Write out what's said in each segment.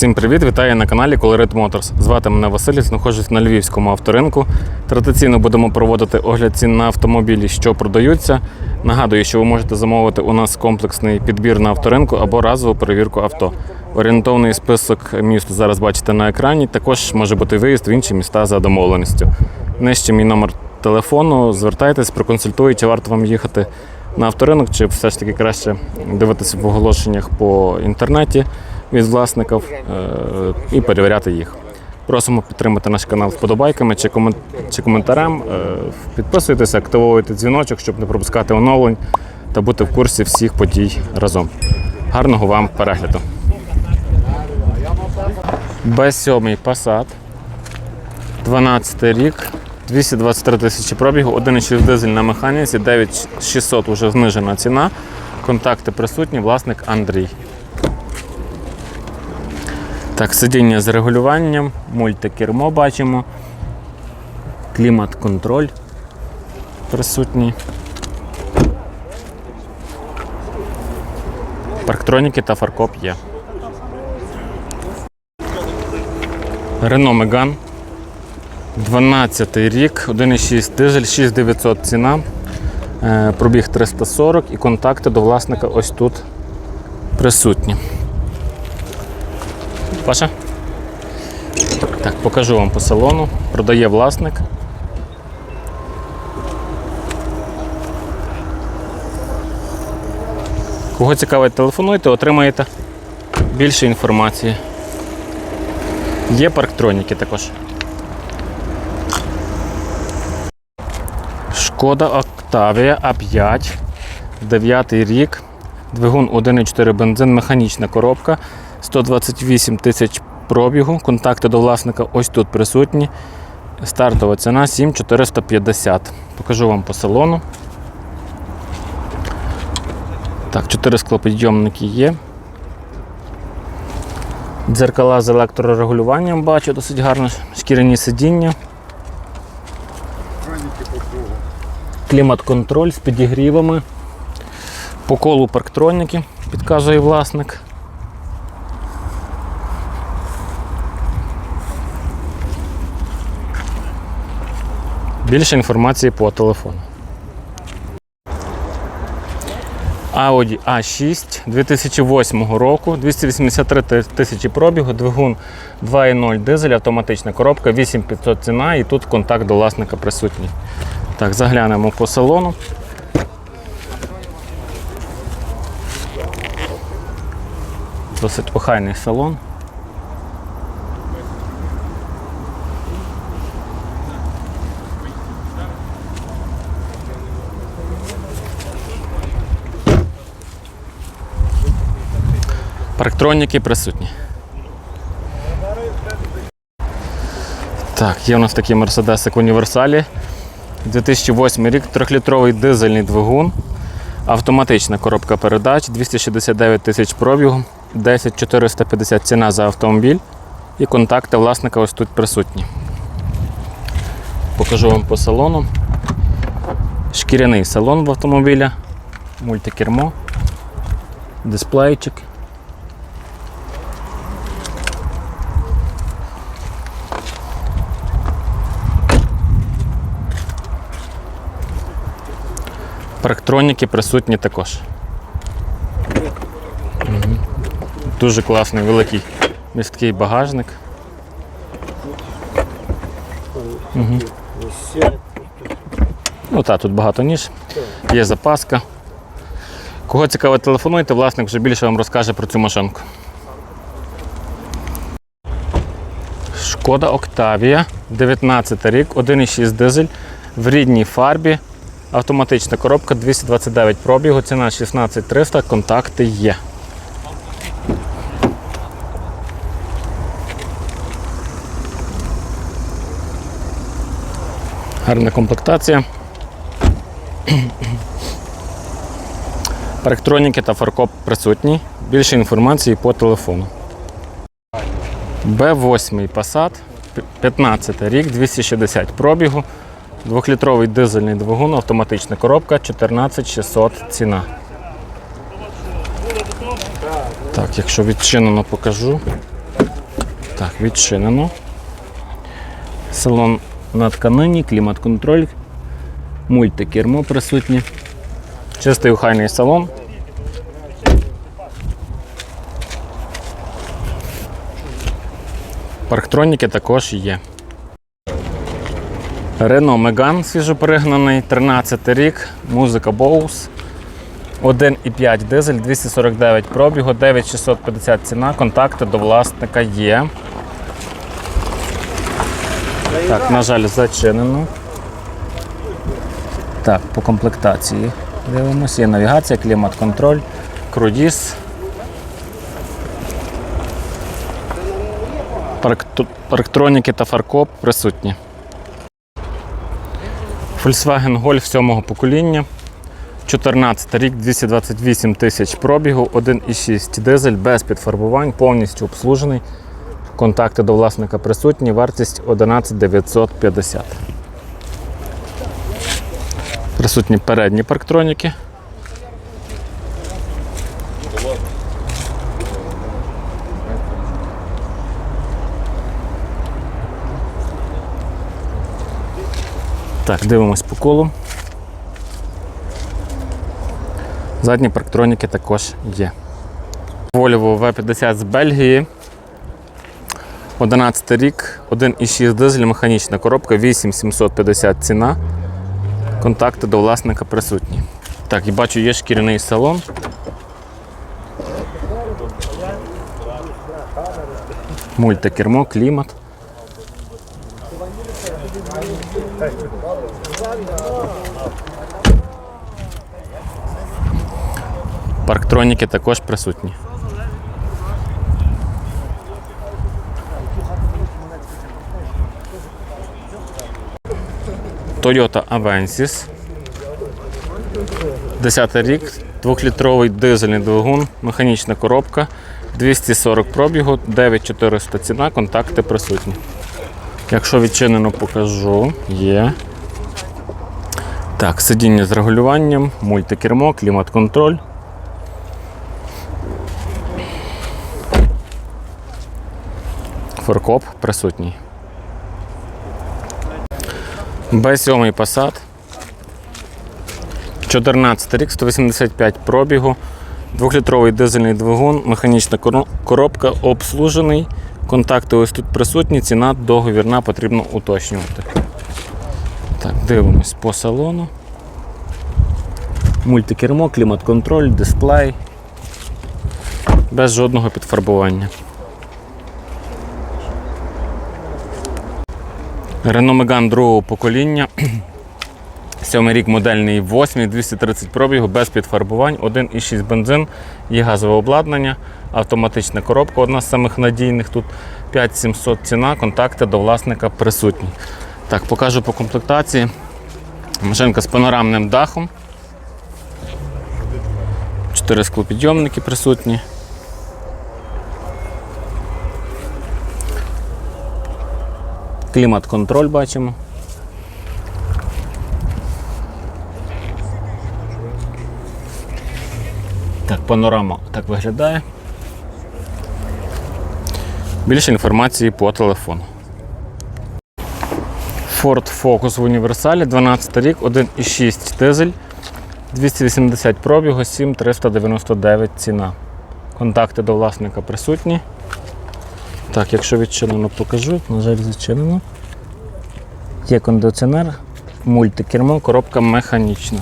Всім привіт! Вітаю на каналі Colorit Motors. Звати мене Василь, знаходжусь на львівському авторинку. Традиційно будемо проводити огляд цін на автомобілі, що продаються. Нагадую, що ви можете замовити у нас комплексний підбір на авторинку або разову перевірку авто. Орієнтовний список міст зараз бачите на екрані. Також може бути виїзд в інші міста за домовленістю. Нижче мій номер телефону. Звертайтесь, проконсультую, чи варто вам їхати на авторинок, чи все ж таки краще дивитися в оголошеннях по інтернеті від власників е, і перевіряти їх. Просимо підтримати наш канал вподобайками чи, комен... чи коментарем. Е, Підписуйтеся, активовуйте дзвіночок, щоб не пропускати оновлень та бути в курсі всіх подій разом. Гарного вам перегляду. Б7 Passat, 12 рік, 223 тисячі пробігу, 1,6 дизель на механіці, 9600 вже знижена ціна. Контакти присутні, власник Андрій. Так, сидіння з регулюванням, мультикермо бачимо, клімат-контроль присутній. Парктроніки та фаркоп є. Renault Megane. 12 рік, 1,6 дизель, 6900 ціна. Е, Пробіг 340 і контакти до власника ось тут присутні. Паша? Так, покажу вам по салону. Продає власник. Кого цікавить, телефонуйте, отримаєте більше інформації. Є парктроніки також. Шкода Октавія А5, 9 рік, двигун 1,4 бензин, механічна коробка, 128 тисяч пробігу, контакти до власника ось тут присутні. Стартова ціна 7450. Покажу вам по салону. Так, 4 склопідйомники є. Дзеркала з електрорегулюванням бачу, досить гарно. Шкіряні сидіння. Клімат-контроль з підігрівами. По колу парктроніки, підказує власник. Більше інформації по телефону. Audi A6 2008 року, 283 тисячі пробігу, двигун 2.0 дизель, автоматична коробка, 8500 ціна і тут контакт до власника присутній. Так, заглянемо по салону. Досить охайний салон. Парктроніки присутні. Так, є у нас такий Mercedes універсалі. 2008 рік, 3-літровий дизельний двигун, автоматична коробка передач, 269 тисяч пробігу, 10 450 ціна за автомобіль і контакти власника ось тут присутні. Покажу вам по салону. Шкіряний салон в автомобіля, мультикермо, дисплейчик. Парктроніки присутні також. Дуже класний великий місткий багажник. Ну так, тут багато ніж, є запаска. Кого цікаво, телефонуйте, власник вже більше вам розкаже про цю машинку. Шкода Октавія, 19 рік, 1,6 дизель в рідній фарбі. Автоматична коробка 229 пробігу, ціна 16300, контакти є. Гарна комплектація. Парктроніки та фаркоп присутні. Більше інформації по телефону. Б8 Passat, 15 рік, 260 пробігу. Двохлітровий дизельний двигун, автоматична коробка, 14600 ціна. Так, якщо відчинено покажу. Так, відчинено. Салон на тканині, клімат-контроль, мультикермо присутні. Чистий охайний салон. Парктроніки також є. Рено Меган свіжоперегнаний, 13 рік, музика Bose. 1,5 дизель, 249 пробігу, 9650 ціна, контакти до власника є. Так, на жаль, зачинено. Так, по комплектації дивимося. Є навігація, клімат-контроль, крудіс. Парктроніки та фаркоп присутні. Volkswagen Golf 7 покоління. 14 рік, 228 тисяч пробігу, 1,6 дизель без підфарбувань, повністю обслужений. Контакти до власника присутні, вартість 11 950. Присутні передні парктроніки. Так, дивимось по колу. Задні парктроніки також є. Volvo V50 з Бельгії. 11 рік, 1,6 дизель, механічна коробка, 8750 ціна. Контакти до власника присутні. Так, і бачу, є шкіряний салон. Мультикермо, клімат. Парктроніки також присутні. Toyota Avensis. 10 рік, 2-літровий дизельний двигун, механічна коробка, 240 пробігу, 9400 ціна, контакти присутні. Якщо відчинено, покажу. Є. Так, сидіння з регулюванням, мультикермо, клімат-контроль. Форкоп присутній. Б7 Passat. 14 рік, 185 пробігу, 2-літровий дизельний двигун, механічна коробка, обслужений. Контакти ось тут присутні, ціна договірна потрібно уточнювати. Так, дивимось по салону. Мультикермо, клімат-контроль, дисплей. Без жодного підфарбування. Renault Megane другого покоління. Сьомий рік модельний 8, 230 пробігу, без підфарбувань, 1,6 бензин, є газове обладнання, автоматична коробка, одна з самих надійних. Тут 5700 ціна, контакти до власника присутні. Так, покажу по комплектації. Машинка з панорамним дахом. Чотири склопідйомники присутні. Клімат-контроль бачимо. Так, панорама так виглядає. Більше інформації по телефону. Ford Focus в універсалі, 12 рік, 1,6 дизель, 280 пробігу, 7399 ціна. Контакти до власника присутні. Так, якщо відчинено, покажу. На жаль, зачинено. Є кондиціонер, мультикермо, коробка механічна.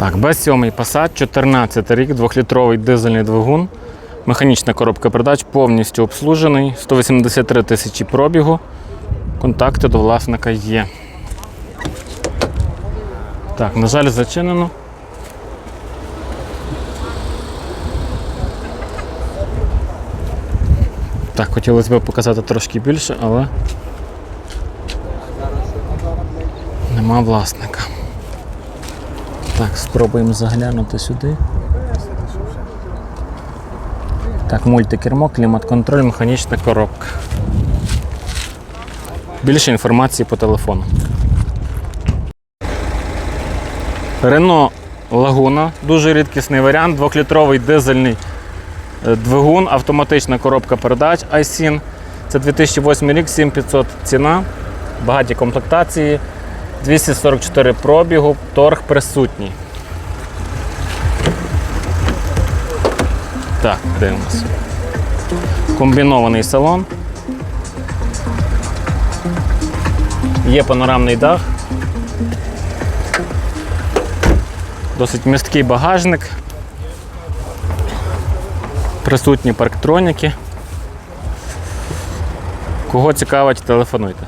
Так, Б7 Passat, 14 рік, 2-літровий дизельний двигун. Механічна коробка передач повністю обслужений, 183 тисячі пробігу. Контакти до власника є. Так, на жаль, зачинено. Так, хотілося б показати трошки більше, але нема власника. Так, спробуємо заглянути сюди. Так, мультикермо, клімат-контроль, механічна коробка. Більше інформації по телефону. Renault Laguna, дуже рідкісний варіант, двохлітровий дизельний е, двигун, автоматична коробка передач iSyn. Це 2008 рік, 7500 ціна, багаті комплектації, 244 пробігу, торг присутній. Так, дивимося. Комбінований салон. Є панорамний дах. Досить місткий багажник. Присутні парктроніки. Кого цікавить, телефонуйте.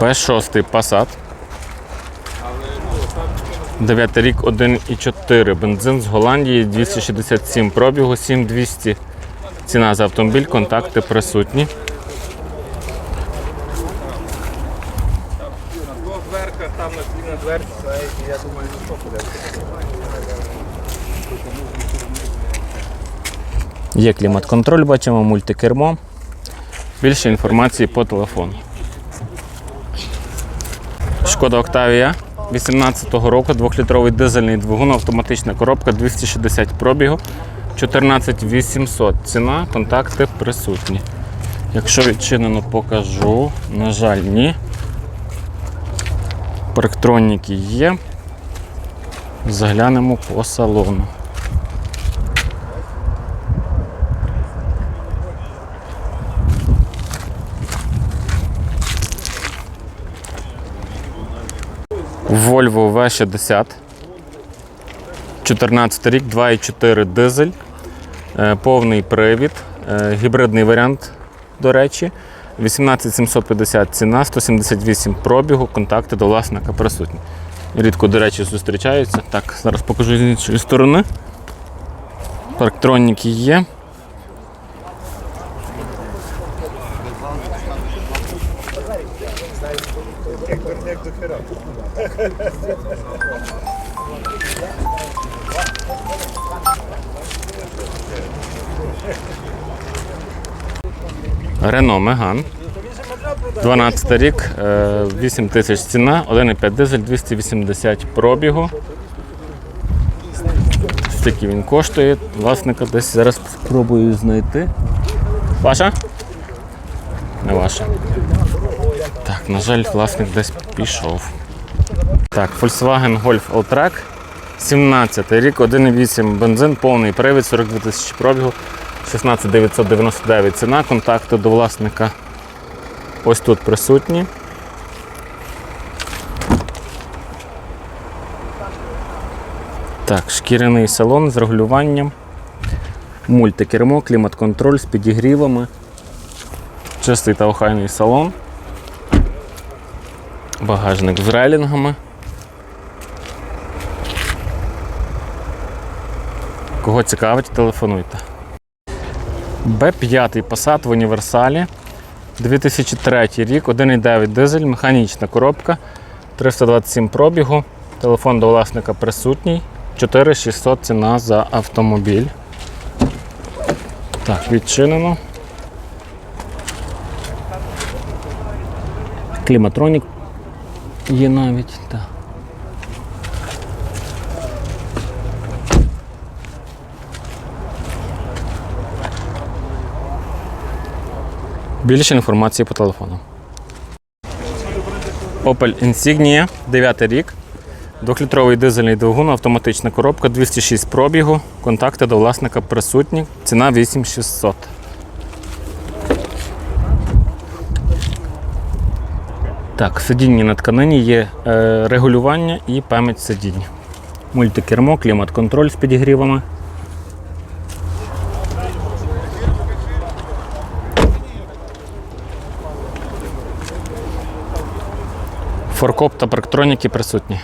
Б6 Passat. 9 рік 1,4 бензин з Голландії, 267 пробігу, 7200 ціна за автомобіль, контакти присутні. там на дверці, я думаю, що буде. Є клімат-контроль, бачимо, мультикермо. Більше інформації по телефону. Шкода Октавія 18-го року, 2-літровий дизельний двигун, автоматична коробка 260 пробігу, 14800. Ціна, контакти присутні. Якщо відчинено, покажу. На жаль, ні. Парктроніки є. Заглянемо по салону. Volvo V60. 14 рік, 2,4 дизель, е, повний привід, е, гібридний варіант, до речі. 18750 ціна, 178 пробігу, контакти до власника присутні. Рідко, до речі, зустрічаються. Так, зараз покажу з іншої сторони. Парктроніки є. Рено Меган. 12 рік, е, 8 тисяч ціна, 1,5 дизель, 280 пробігу. Скільки він коштує? Власника десь зараз спробую знайти. Ваша? Не ваша. Так, на жаль, власник десь пішов. Так, Volkswagen Golf Alltrack. 17 рік, 1,8 бензин, повний привід, 42 тисячі пробігу, 16 999 ціна, контакти до власника ось тут присутні. Так, шкіряний салон з регулюванням, мультикермо, клімат-контроль з підігрівами, чистий та охайний салон, багажник з рейлінгами. Кого цікавить, телефонуйте. Б5 Passat в універсалі. 2003 рік, 1,9 дизель, механічна коробка, 327 пробігу. Телефон до власника присутній. 4600 ціна за автомобіль. Так, відчинено. Кліматронік є навіть. Так. Більше інформації по телефону. Opel Insignia, 9 рік. Двохлітровий дизельний двигун, автоматична коробка, 206 пробігу. Контакти до власника присутні. Ціна 8600. Так, сидіння на тканині є е, регулювання і пам'ять сидінь. Мультикермо, клімат-контроль з підігрівами. Форкоп та парктроніки присутні.